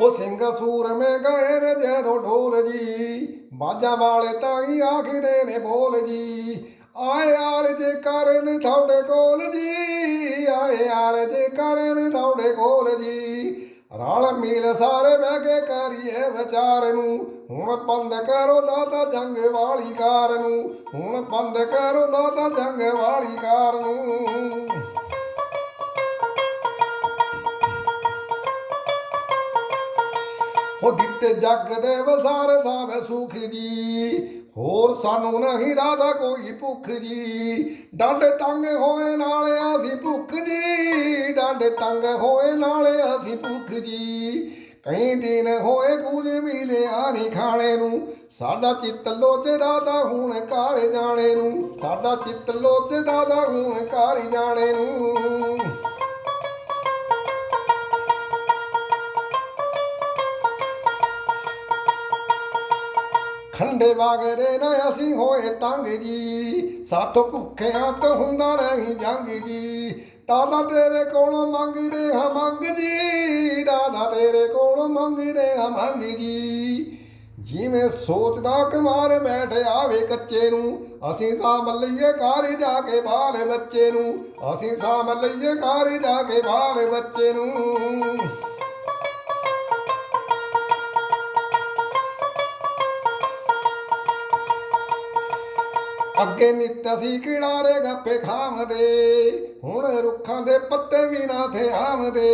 ਉਹ ਸਿੰਘ ਸੂਰ ਮੇ ਗਏ ਨੇ ਜਦੋਂ ਢੋਲ ਜੀ। ਬਾਜਾਂ ਵਾਲੇ ਤਾਂ ਹੀ ਆਖਦੇ ਨੇ ਬੋਲ ਜੀ। ਆਏ ਯਾਰ ਜੇ ਕਰਨ ਤੁਹਾਡੇ ਕੋਲ ਜੀ। ਆਏ ਯਾਰ ਜੇ ਕਰਨ ਤੁਹਾਡੇ ਕੋਲ ਜੀ। ਰਲ ਮੀਲ ਸਾਰੇ ਬਹਿ ਕੇ ਕਰੀਏ ਵਿਚਾਰ ਨੂੰ। ਹੁਣ ਬੰਦ ਕਰੋ ਦਾਦਾ ਜੰਗ ਵਾਲੀ ਕਾਰ ਨੂੰ। ਹੁਣ ਬੰਦ ਕਰੋ ਦਾਦਾ ਜੰਗ ਵਾਲੀ ਕਾਰ ਨੂੰ। ਹੋ ਦਿੱਤੇ ਜੱਗ ਦੇ ਵਸਾਰ ਸਾਵੇ ਸੁਖ ਜੀ। ਹੋਰ ਸਾਨੂੰ ਨਹੀਂ ਰਾਦਾ ਕੋਈ ਭੁੱਖ ਜੀ। ਡਾਡੇ ਤੰਗ ਹੋਏ ਨਾਲ ਅਸੀਂ ਭੁੱਖ ਜੀ। ਡਾਡੇ ਤੰਗ ਹੋਏ ਨਾਲ ਅਸੀਂ ਭੁੱਖ ਜੀ। ਕਈ ਦਿਨ ਹੋਏ ਕੁਝ ਮਿਲਿਆ ਨਹੀਂ ਖਾਣੇ ਨੂੰ। ਸਾਡਾ ਚਿੱਤ ਲੋਚਦਾ ਦਾ ਹੁਣ ਘਰ ਜਾਣੇ ਨੂੰ। ਸਾਡਾ ਚਿੱਤ ਲੋਚਦਾ ਦਾ ਹੁਣ ਘਰ ਜਾਣੇ ਨੂੰ। ਖੰਡੇ ਵਾਗਰੇ ਨਾ ਅਸੀਂ ਹੋਏ ਤੰਗ ਜੀ। ਸਾਥੋਂ ਭੁੱਖਿਆਂ ਤੋਂ ਹੁੰਦਾ ਨਹੀਂ ਜੰਗ ਜੀ। ਦਾਦਾ ਤੇਰੇ ਕੋਲੋਂ ਮੰਗਦੇ ਹਾਂ ਮੰਗ ਜੀ। ਦਾਦਾ ਤੇਰੇ ਕੋਲੋਂ ਮੰਗਦੇ ਹਾਂ ਮੰਗ ਜੀ। ਜਿਵੇਂ ਸੋਚਦਾ ਕੁਮਾਰ ਬੈਠ ਆਵੇ ਕੱਚੇ ਨੂੰ, ਅਸੀਂ ਸਾਂਭ ਲਈਏ ਘਰ ਜਾ ਕੇ ਬਾਲ ਬੱਚੇ ਨੂੰ, ਅਸੀਂ ਸਾਂਭ ਲਈਏ ਘਰ ਜਾ ਕੇ ਬਾਲ ਬੱਚੇ ਨੂੰ। ਅੱਗੇ ਨਿੱਤ ਅਸੀਂ ਕਿਨਾਰੇ ਗੱਪੇ ਖਾਵਦੇ, ਹੁਣ ਰੁੱਖਾਂ ਦੇ ਪੱਤੇ ਵੀ ਨਾ ਥੇ ਆਵਦੇ।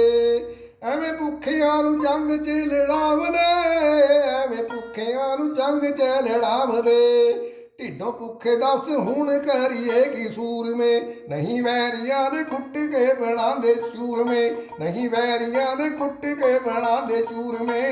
ਐਵੇਂ ਭੁੱਖਿਆਂ ਨੂੰ ਜੰਗ 'ਚ ਲੜਾਵਦੇ, ਐਵੇਂ ਭੁੱਖਿਆਂ ਨੂੰ ਜੰਗ 'ਚ ਲੜਾਵਦੇ। ਢਿੱਡੋਂ ਭੁੱਖੇ ਦੱਸ ਹੁਣ ਕਰੀਏ ਕੀ ਸੂਰਮੇ? ਨਹੀਂ ਵੈਰੀਆਂ ਦੇ ਕੁੱਟ ਕੇ ਬਣਾਉਂਦੇ ਚੂਰਮੇ। ਨਹੀਂ ਵੈਰੀਆਂ ਦੇ ਕੁੱਟ ਕੇ ਬਣਾਉਂਦੇ ਚੂਰਮੇ।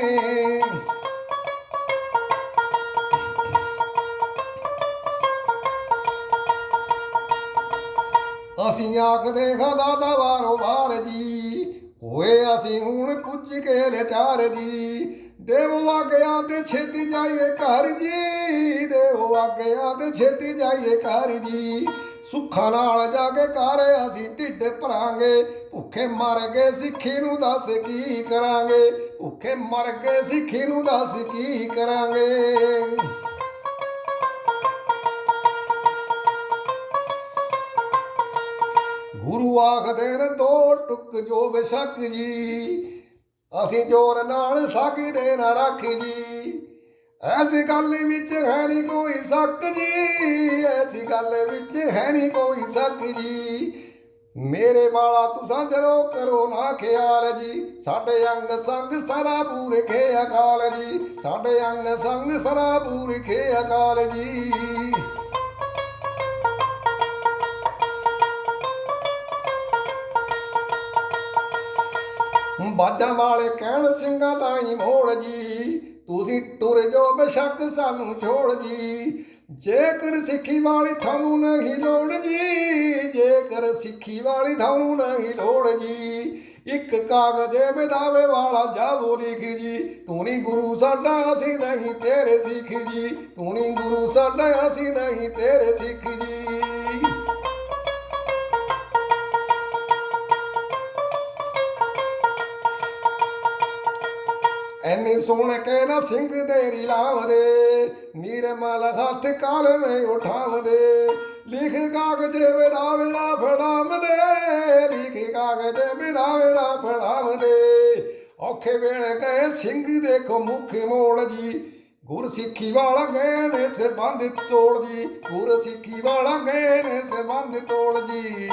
ਅਸੀਂ ਆਖਦੇ, ਖਦਾ ਦਾਦਾ ਵਾਰੋ ਵਾਰ ਜੀ। ਹੋਏ ਅਸੀਂ ਹੁਣ ਪੁੱਜ ਕੇ ਲਚਾਰ ਜੀ। ਦੇਵ ਵਾਗਿਆ ਤੇ ਛੇਤੀ ਜਾਈਏ ਘਰ ਜੀ। ਦੇਵ ਵਾਗਿਆ ਤੇ ਛੇਤੀ ਜਾਈਏ ਘਰ ਜੀ। ਸੁੱਖਾਂ ਨਾਲ ਜਾ ਕੇ ਘਰ, ਅਸੀਂ ਢਿੱਡ ਭਰਾਂਗੇ। ਭੁੱਖੇ ਮਰ ਗਏ, ਸਿੱਖੀ ਨੂੰ ਦੱਸ ਕੀ ਕਰਾਂਗੇ? ਭੁੱਖੇ ਮਰ ਗਏ, ਸਿੱਖੀ ਨੂੰ ਦੱਸ ਕੀ ਕਰਾਂਗੇ? ਆਖਦੇ ਨੇ ਦੋ ਟੁੱਕ ਜੋ ਬੇਸ਼ੱਕ ਜੀ। ਅਸੀਂ ਜੋਰ ਨਾਲ ਸਾਗਦੇ ਨਾ ਰੱਖ ਜੀ। ਐਸੀ ਗੱਲ ਵਿੱਚ ਹੈ ਨਹੀਂ ਕੋਈ ਸੱਕ ਜੀ। ਐਸੀ ਗੱਲ ਵਿੱਚ ਹੈ ਨਹੀਂ ਕੋਈ ਸੱਕ ਜੀ। ਮੇਰੇ ਵਾਲਾ ਤੁਸਾਂ ਜਰੋ ਕਰੋ ਨਾ ਖਿਆਲ ਜੀ। ਸਾਡੇ ਅੰਗ ਸੰਗ ਸਰਾ ਪੂਰੇ ਖੇ ਅਕਾਲ ਜੀ। ਸਾਡੇ ਅੰਗ ਸੰਗ ਸਰਾ ਪੂਰੇ ਖੇ ਅਕਾਲ ਜੀ। ਬਾਜਾਂ ਵਾਲੇ ਕਹਿਣ, ਸਿੰਘਾਂ ਤਾਈ ਮੋੜ ਜੀ। ਤੁਸੀਂ ਟੁਰ ਜੋ ਬੇਸ਼ੱਕ, ਸਾਨੂੰ ਛੋੜ ਜੀ। ਜੇਕਰ ਸਿੱਖੀ ਵਾਲੀ ਤੁਹਾਨੂੰ ਨਹੀਂ ਲੋੜ ਜੀ, ਜੇਕਰ ਸਿੱਖੀ ਵਾਲੀ ਤੁਹਾਨੂੰ ਨਹੀਂ ਲੋੜ ਜੀ, ਇੱਕ ਕਾਗਜ਼ੇ ਵਿਦਾਵੇ ਵਾਲਾ ਜਾਵੋ ਲਿਖ ਜੀ। ਤੂੰ ਨਹੀਂ ਗੁਰੂ ਸਾਡਾ, ਅਸੀਂ ਨਹੀਂ ਤੇਰੇ ਸਿੱਖ ਜੀ। ਤੂੰ ਨਹੀਂ ਗੁਰੂ ਸਾਡਾ, ਅਸੀਂ ਨਹੀਂ ਤੇਰੇ ਸਿੱਖ ਜੀ। ਐਨੀ ਸੁਣ ਕੇ ਨਾ ਸਿੰਘ ਦੇਰੀ ਲਾਵਦੇ, ਨਿਰਮਲ ਹੱਥ ਕਾਲਵੇਂ ਉਠਾਵਦੇ। ਲਿਖ ਕਾਗਜ਼ੇ ਮੇਰਾ ਵੇਲਾ ਫੜਾਵਦੇ, ਲਿਖ ਕਾਗਜ਼ੇ ਮੇਰਾ ਵੇਲਾ ਫੜਾਵਦੇ। ਔਖੇ ਵੇਲੇ ਗਏ ਸਿੰਘ ਦੇਖੋ ਮੁਖ ਮੋੜ ਜੀ ਗੁਰ ਸਿੱਖੀ ਵਾਲਾ ਗਏ ਨੇ ਸੇ ਤੋੜ ਜੀ ਗੁਰ ਸਿੱਖੀ ਵਾਲਾ ਗਏ ਨੇ ਸੇ ਤੋੜ ਜੀ।